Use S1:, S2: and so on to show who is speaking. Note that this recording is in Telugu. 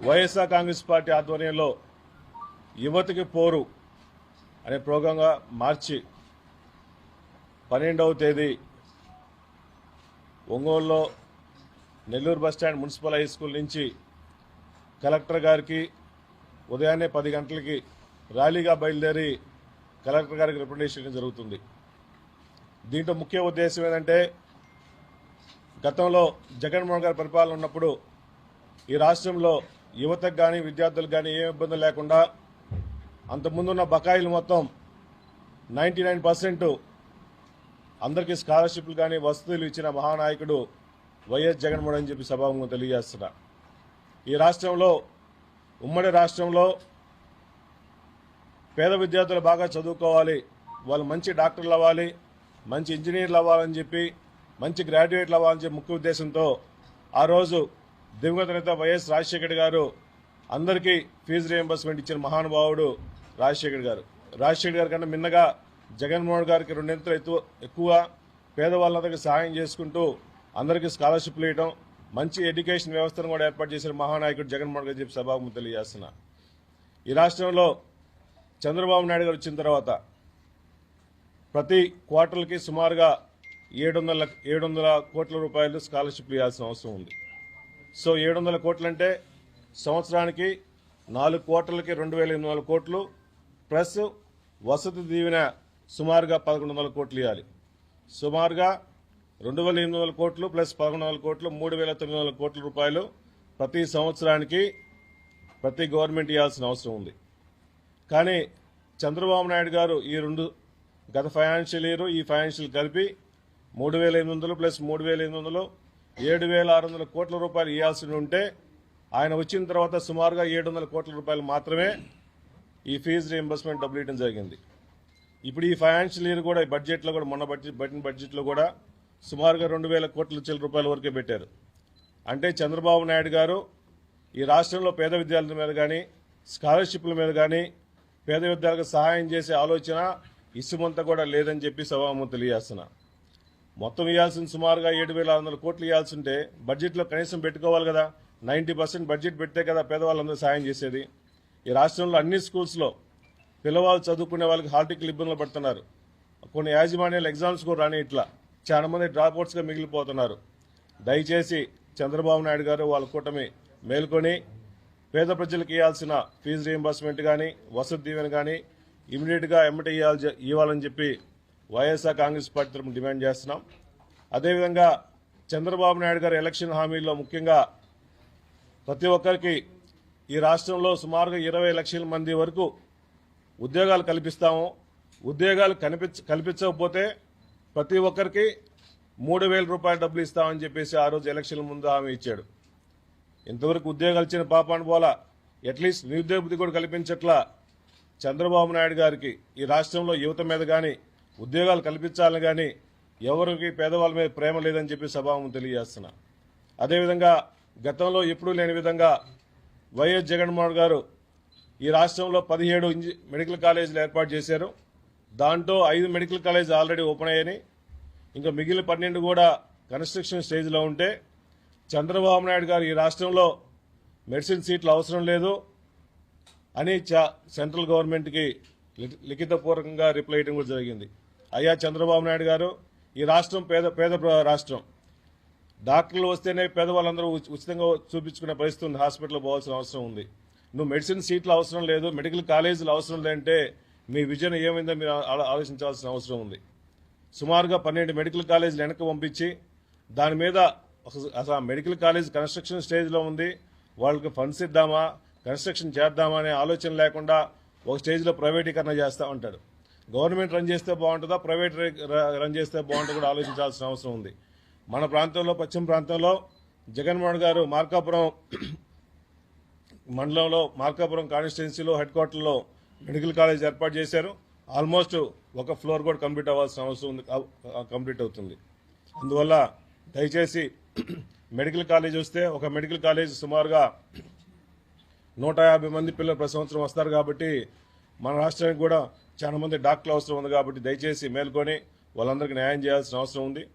S1: వైఎస్ఆర్ కాంగ్రెస్ పార్టీ ఆధ్వర్యంలో యువతికి పోరు అనే ప్రోగ్రాంగా మార్చి పన్నెండవ తేదీ ఒంగోలులో Nellore bus stand municipal high school నుంచి కలెక్టర్ గారికి ఉదయాన్నే పది గంటలకి ర్యాలీగా బయలుదేరి కలెక్టర్ గారికి రిప్రజెంటేషన్ జరుగుతుంది. దీంట్లో ముఖ్య ఉద్దేశం ఏంటంటే గతంలో జగన్మోహన్ గారి పరిపాలన ఉన్నప్పుడు ఈ రాష్ట్రంలో యువతకు కానీ విద్యార్థులకు కానీ ఏ ఇబ్బంది లేకుండా అంతకుముందున్న బకాయిలు మొత్తం నైంటీ నైన్ అందరికీ స్కాలర్షిప్లు కానీ వసతులు ఇచ్చిన మహానాయకుడు వైఎస్ జగన్మోహన్ అని చెప్పి సభాముఖం తెలియజేస్తున్నా. ఈ రాష్ట్రంలో ఉమ్మడి రాష్ట్రంలో పేద విద్యార్థులు బాగా చదువుకోవాలి వాళ్ళు మంచి డాక్టర్లు అవ్వాలి మంచి ఇంజనీర్లు అవ్వాలని చెప్పి మంచి గ్రాడ్యుయేట్లు అవ్వాలని చెప్పి ముఖ్య ఉద్దేశంతో ఆ రోజు దివంగత నేత వైఎస్ రాజశేఖర్ గారు అందరికీ ఫీజు రియంబర్స్మెంట్ ఇచ్చిన మహానుభావుడు రాజశేఖర్ గారు. రాజశేఖర్ గారి కన్నా మిన్నగా జగన్మోహన్ గారికి రెండింతలు ఎక్కువ ఎక్కువ పేదవాళ్ళందరికీ సహాయం చేసుకుంటూ అందరికీ స్కాలర్షిప్లు ఇవ్వడం మంచి ఎడ్యుకేషన్ వ్యవస్థను కూడా ఏర్పాటు చేసిన మహానాయకుడు జగన్మోహన్ గారు చెప్పి సభాముఖం తెలియజేస్తున్నా. ఈ రాష్ట్రంలో చంద్రబాబు నాయుడు గారు వచ్చిన తర్వాత ప్రతి క్వార్టర్కి సుమారుగా ఏడు వందల ఏడు వందల కోట్ల రూపాయలు స్కాలర్షిప్లు ఇవ్వాల్సిన అవసరం ఉంది. సో ఏడు వందల కోట్లు అంటే సంవత్సరానికి నాలుగు కోట్లకి రెండు వేల ఎనిమిది వందల కోట్లు ప్లస్ వసతి దీవెన సుమారుగా పదకొండు వందల కోట్లు ఇవ్వాలి. సుమారుగా రెండు వేల ఎనిమిది వందల కోట్లు ప్లస్ పదకొండు వందల కోట్లు మూడు వేల తొమ్మిది వందల కోట్ల రూపాయలు ప్రతి సంవత్సరానికి ప్రతి గవర్నమెంట్ ఇవ్వాల్సిన అవసరం ఉంది. కానీ చంద్రబాబు నాయుడు గారు ఈ రెండు గత ఫైనాన్షియల్ ఇయర్ ఈ ఫైనాన్షియల్ కలిపి మూడు వేల ఎనిమిది వందలు ప్లస్ మూడు వేల ఎనిమిది వందలు ఏడు వేల ఆరు వందల కోట్ల రూపాయలు ఇవ్వాల్సి ఉంటే ఆయన వచ్చిన తర్వాత సుమారుగా ఏడు వందల కోట్ల రూపాయలు మాత్రమే ఈ ఫీజు రీఎంబర్స్మెంట్ డబ్బులు ఇవ్వడం జరిగింది. ఇప్పుడు ఈ ఫైనాన్షియల్ ఇయర్ కూడా ఈ బడ్జెట్లో కూడా మొన్న బడ్జెట్ పెట్టిన బడ్జెట్లో కూడా సుమారుగా రెండు వేల కోట్ల చెల్లి రూపాయల వరకే పెట్టారు. అంటే చంద్రబాబు నాయుడు గారు ఈ రాష్ట్రంలో పేద విద్యార్థుల మీద కానీ స్కాలర్షిప్ల మీద కానీ పేద విద్యార్థులకు సహాయం చేసే ఆలోచన ఇసుమంతా కూడా లేదని చెప్పి సభాము తెలియజేస్తున్నా. మొత్తం ఇవ్వాల్సిన సుమారుగా ఏడు వేల ఆరు వందల కోట్లు ఇవ్వాల్సి ఉంటే బడ్జెట్లో కనీసం పెట్టుకోవాలి కదా. నైంటీ పర్సెంట్ బడ్జెట్ పెడితే కదా పేదవాళ్ళందరూ సాయం చేసేది. ఈ రాష్ట్రంలో అన్ని స్కూల్స్లో పిల్లవాళ్ళు చదువుకునే వాళ్ళకి హార్టికల్ ఇబ్బందులు పడుతున్నారు. కొన్ని యాజమాన్యాలు ఎగ్జామ్స్ కూడా రాని ఇట్లా చాలామంది డ్రాప్అవుట్స్గా డ్రాప్ మిగిలిపోతున్నారు. దయచేసి చంద్రబాబు నాయుడు గారు వాళ్ళ కూటమి మేల్కొని పేద ప్రజలకు ఇవ్వాల్సిన ఫీజు రీఎంబర్స్మెంట్ కానీ వసతి దీవెన కానీ ఇమీడియట్గా ఎమ్మటి ఇవ్వాలి ఇవ్వాలని చెప్పి వైఎస్ఆర్ కాంగ్రెస్ పార్టీ తరఫున డిమాండ్ చేస్తున్నాం. అదేవిధంగా చంద్రబాబు నాయుడు గారు ఎలక్షన్ హామీల్లో ముఖ్యంగా ప్రతి ఒక్కరికి ఈ రాష్ట్రంలో సుమారుగా ఇరవై లక్షల మంది వరకు ఉద్యోగాలు కల్పిస్తాము. ఉద్యోగాలు కనిపించ కల్పించకపోతే ప్రతి ఒక్కరికి మూడు వేల రూపాయల డబ్బులు ఇస్తామని చెప్పేసి ఆ రోజు ఎలక్షన్ ముందు హామీ ఇచ్చాడు. ఇంతవరకు ఉద్యోగాలు ఇచ్చిన పాపాను పోలా అట్లీస్ట్ నిరుద్యోగ బుద్ధి కూడా కల్పించట్లా చంద్రబాబు నాయుడు గారికి ఈ రాష్ట్రంలో యువత మీద కానీ ఉద్యోగాలు కల్పించాలని కానీ ఎవరికి పేదవాళ్ళ మీద ప్రేమ లేదని చెప్పి సభాము తెలియజేస్తున్నా. అదేవిధంగా గతంలో ఎప్పుడూ లేని విధంగా వైఎస్ జగన్మోహన్ గారు ఈ రాష్ట్రంలో పదిహేడు ఇంజి మెడికల్ కాలేజీలు ఏర్పాటు చేశారు. దాంట్లో ఐదు మెడికల్ కాలేజ్ ఆల్రెడీ ఓపెన్ అయ్యాయి. ఇంకా మిగిలిన పన్నెండు కూడా కన్స్ట్రక్షన్ స్టేజ్లో ఉంటే చంద్రబాబు నాయుడు గారు ఈ రాష్ట్రంలో మెడిసిన్ సీట్లు అవసరం లేదు అని సెంట్రల్ గవర్నమెంట్కి లిఖితపూర్వకంగా రిప్లై ఇవ్వడం కూడా జరిగింది. అయ్యా చంద్రబాబు నాయుడు గారు ఈ రాష్ట్రం పేద పేద ప్ర- రాష్ట్రం. డాక్టర్లు వస్తేనే పేదవాళ్ళందరూ ఉచి- ఉచితంగా చూపించుకునే పరిస్థితి ఉంది. హాస్పిటల్ పోవాల్సిన అవసరం ఉంది. నువ్వు మెడిసిన్ సీట్లు అవసరం లేదు మెడికల్ కాలేజీలు అవసరం లేదంటే మీ విజన్ ఏమైందో మీరు ఆలోచించాల్సిన అవసరం ఉంది. సుమారుగా పన్నెండు మెడికల్ కాలేజీలు వెనక్కి పంపించి దాని మీద అసలు మెడికల్ కాలేజ్ కన్స్ట్రక్షన్ స్టేజ్లో ఉంది. వాళ్ళకి ఫండ్స్ ఇద్దామా కన్స్ట్రక్షన్ చేద్దామా అనే ఆలోచన లేకుండా ఒక స్టేజ్లో ప్రైవేటీకరణ చేస్తూ ఉంటాడు గవర్నమెంట్ రన్ చేస్తే బాగుంటుందా ప్రైవేట్ రన్ చేస్తే బాగుంటుందో కూడా ఆలోచించాల్సిన అవసరం ఉంది. మన ప్రాంతంలో పశ్చిమ ప్రాంతంలో జగన్మోహన్ గారు మార్కాపురం మండలంలో మార్కాపురం కాన్స్టిట్యున్సీలో హెడ్ క్వార్టర్లో మెడికల్ కాలేజ్ ఏర్పాటు చేశారు. ఆల్మోస్ట్ ఒక ఫ్లోర్ కూడా కంప్లీట్ అవ్వాల్సిన అవసరం ఉంది కంప్లీట్ అవుతుంది. అందువల్ల దయచేసి మెడికల్ కాలేజ్ వస్తే ఒక మెడికల్ కాలేజ్ సుమారుగా నూట యాభై మంది పిల్లలు ప్రతి సంవత్సరం వస్తారు కాబట్టి మన రాష్ట్రానికి కూడా చాలా మంది డాక్టర్లు అవసరం ఉంది కాబట్టి దయచేసి మేల్కొని వాళ్ళందరికీ న్యాయం చేయాల్సిన అవసరం ఉంది.